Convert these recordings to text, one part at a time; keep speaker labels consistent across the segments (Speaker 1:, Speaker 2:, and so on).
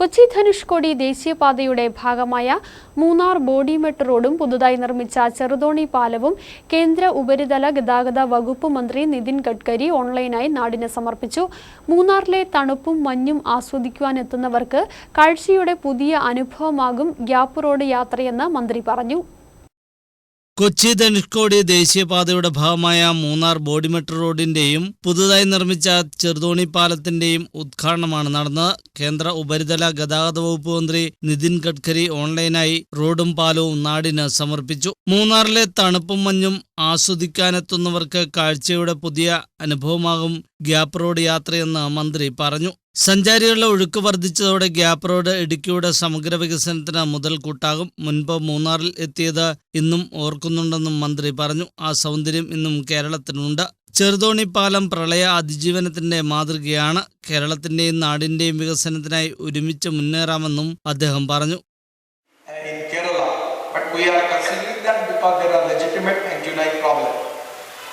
Speaker 1: കൊച്ചി ധനുഷ്കോടി ദേശീയപാതയുടെ ഭാഗമായ മൂന്നാർ ബോഡിമെട്ട് റോഡും പുതുതായി നിർമ്മിച്ച ചെറുതോണി പാലവും കേന്ദ്ര ഉപരിതല ഗതാഗത വകുപ്പ് മന്ത്രി നിതിൻ ഗഡ്കരി ഓൺലൈനായി നാടിന് സമർപ്പിച്ചു. മൂന്നാറിലെ തണുപ്പും മഞ്ഞും ആസ്വദിക്കുവാനെത്തുന്നവർക്ക് കാഴ്ചയുടെ പുതിയ അനുഭവമാകും ഗ്യാപ്പ് റോഡ് യാത്രയെന്ന് മന്ത്രി പറഞ്ഞു.
Speaker 2: കൊച്ചി ധനുഷ്കോടി ദേശീയപാതയുടെ ഭാഗമായ മൂന്നാർ ബോഡിമെട്രോ റോഡിന്റെയും പുതുതായി നിർമ്മിച്ച ചെറുതോണി പാലത്തിന്റെയും ഉദ്ഘാടനമാണ് നടന്നത്. കേന്ദ്ര ഉപരിതല ഗതാഗത വകുപ്പ് മന്ത്രി നിതിൻ ഗഡ്കരി ഓൺലൈനായി റോഡും പാലവും നാടിന് സമർപ്പിച്ചു. മൂന്നാറിലെ തണുപ്പും മഞ്ഞും ആസ്വദിക്കാനെത്തുന്നവർക്ക് കാഴ്ചയുടെ പുതിയ അനുഭവമാകും ഗ്യാപ്പ് റോഡ് യാത്രയെന്ന് മന്ത്രി പറഞ്ഞു. സഞ്ചാരികളുടെ ഒഴുക്ക് വർദ്ധിച്ചതോടെ ഗ്യാപ്പ് റോഡ് ഇടുക്കിയുടെ സമഗ്ര വികസനത്തിന് മുതൽക്കൂട്ടാകും. മുൻപ് മൂന്നാറിൽ എത്തിയത് ഇന്നും ഓർക്കുന്നുണ്ടെന്നും മന്ത്രി പറഞ്ഞു. ആ സൗന്ദര്യം ഇന്നും കേരളത്തിനുണ്ട്. ചെറുതോണി പാലം പ്രളയ അതിജീവനത്തിന്റെ മാതൃകയാണ്. കേരളത്തിന്റെയും നാടിന്റെയും വികസനത്തിനായി ഒരുമിച്ച് മുന്നേറാമെന്നും അദ്ദേഹം പറഞ്ഞു.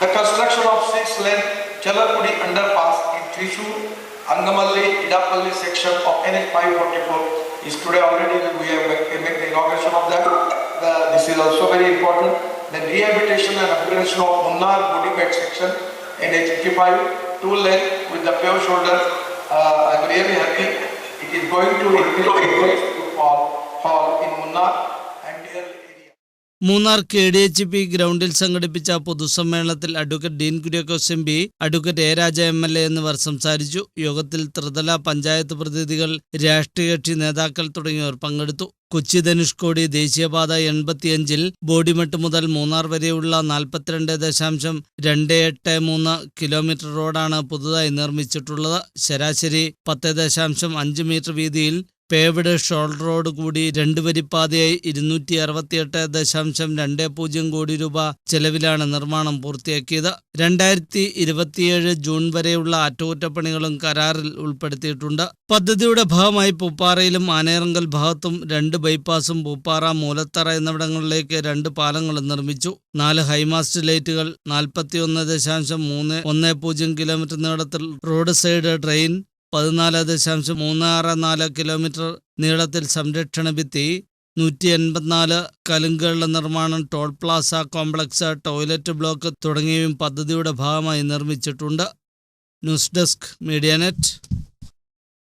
Speaker 3: The construction of six-lane Chalapudi underpass in Thrissur, Angamalli, Idapalli section of NH 544 is today already, we have make the inauguration of that. The- This is also very important. The rehabilitation and upgradation of Munnar Budimet section NH 85, two lane with the paved shoulder. Uh, I'm really happy. It is going to increase footfall hall in Munnar and area.
Speaker 2: Munnar K D H P ഗ്രൗണ്ടിൽ സംഘടിപ്പിച്ച പൊതുസമ്മേളനത്തിൽ advocate Dean Kuriakose M P advocate A Raja M L A എന്നിവർ സംസാരിച്ചു. യോഗത്തിൽ ത്രിതല പഞ്ചായത്ത് പ്രതിനിധികൾ രാഷ്ട്രീയ കക്ഷി നേതാക്കൾ തുടങ്ങിയവർ പങ്കെടുത്തു. കൊച്ചി ധനുഷ്കോടി ദേശീയപാത എൺപത്തിയഞ്ചിൽ ബോഡിമെട്ട് മുതൽ മൂന്നാർ വരെയുള്ള നാൽപ്പത്തിരണ്ട് ദശാംശം രണ്ട് എട്ട് മൂന്ന് കിലോമീറ്റർ റോഡാണ് പുതുതായി നിർമ്മിച്ചിട്ടുള്ളത്. ശരാശരി പത്ത് ദശാംശം അഞ്ച് മീറ്റർ വീതിയിൽ പേവ്ഡ് ഷോൾഡറോട് കൂടി രണ്ട് വരിപ്പാതയായി ഇരുന്നൂറ്റി അറുപത്തിയെട്ട് ദശാംശം രണ്ട് പൂജ്യം കോടി രൂപ ചെലവിലാണ് നിർമ്മാണം പൂർത്തിയാക്കിയത്. രണ്ടായിരത്തി ഇരുപത്തിയേഴ് ജൂൺ വരെയുള്ള അറ്റകുറ്റപ്പണികളും കരാറിൽ ഉൾപ്പെടുത്തിയിട്ടുണ്ട്. പദ്ധതിയുടെ ഭാഗമായി പൂപ്പാറയിലും ആനേറങ്കൽ ഭാഗത്തും രണ്ട് ബൈപ്പാസും പൂപ്പാറ മൂലത്തറ എന്നിവിടങ്ങളിലേക്ക് രണ്ട് പാലങ്ങളും നിർമ്മിച്ചു. നാല് ഹൈമാസ്റ്റ് ലൈറ്റുകൾ നാൽപ്പത്തിയൊന്ന് ദശാംശം മൂന്ന് ഒന്ന് പൂജ്യം കിലോമീറ്റർ നീളത്തിൽ റോഡ് സൈഡ് ഡ്രെയിൻ പതിനാല് ദശാംശം മൂന്ന് ആറ് നാല് കിലോമീറ്റർ നീളത്തിൽ സംരക്ഷണ ഭിത്തി നൂറ്റി എൺപത്തിനാല് കലുങ്കുകളുടെ നിർമ്മാണം toll plaza complex toilet block തുടങ്ങിയവയും പദ്ധതിയുടെ ഭാഗമായി നിർമ്മിച്ചിട്ടുണ്ട്. News desk media net.